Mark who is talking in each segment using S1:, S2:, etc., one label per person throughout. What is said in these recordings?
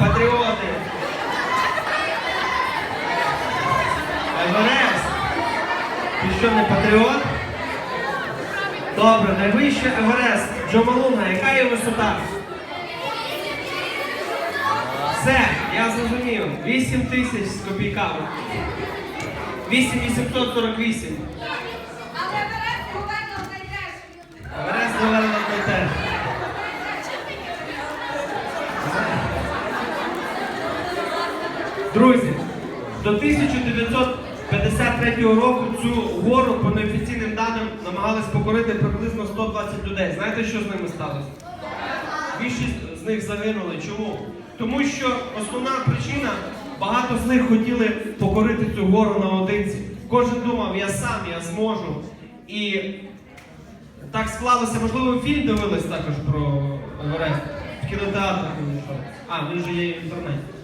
S1: патріоти. Еверест. Ти що, не патріот? Добре, найвище Еверест. Джомалуна, яка є висота? Все, я зрозумів. 8 тисяч з копійками. 8848. Друзі, до 1953 року цю гору по неофіційним даним намагались покорити приблизно 120 людей. Знаєте, що з ними сталося? Більшість з них загинули. Чому? Тому що основна причина багато з них хотіли покорити цю гору наодинці. Кожен думав, я сам, я зможу. І так склалося, можливо, фільм дивились також про Еверест в кінотеатрах. А, він вже є в інтернеті.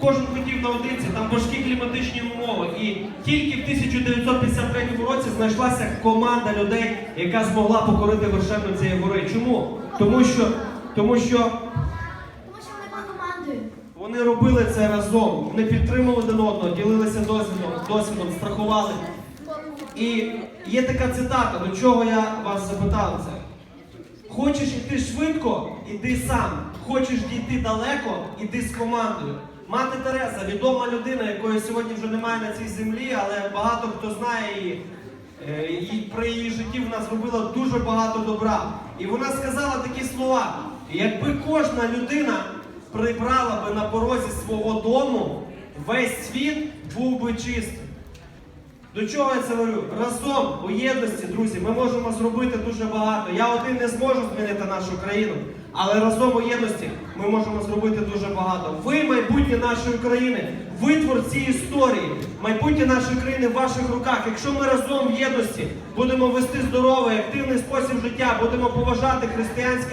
S1: Кожен хотів наодинці, там важкі кліматичні умови. І тільки в 1953 році знайшлася команда людей, яка змогла покорити вершину цієї гори. Чому? Тому що, тому що
S2: Тому що вони були командою.
S1: вони робили це разом. Вони підтримували один одного, ділилися досвідом, досвідом, страхували. І є така цитата, до чого я вас запитав це. Хочеш йти швидко, іди сам. Хочеш дійти далеко, іди з командою. Мати Тереза, відома людина, якої сьогодні вже немає на цій землі, але багато хто знає її. Е, і при її житті вона зробила дуже багато добра. І вона сказала такі слова: якби кожна людина прибрала би на порозі свого дому, весь світ був би чистим. До чого я це говорю? Разом у єдності, друзі, ми можемо зробити дуже багато. Я один не зможу змінити нашу країну, але разом у єдності ми можемо зробити дуже багато. Ви майбутнє нашої країни, витвор цієї історії, майбутнє нашої країни в ваших руках. Якщо ми разом в єдності будемо вести здоровий, активний спосіб життя, будемо поважати християнські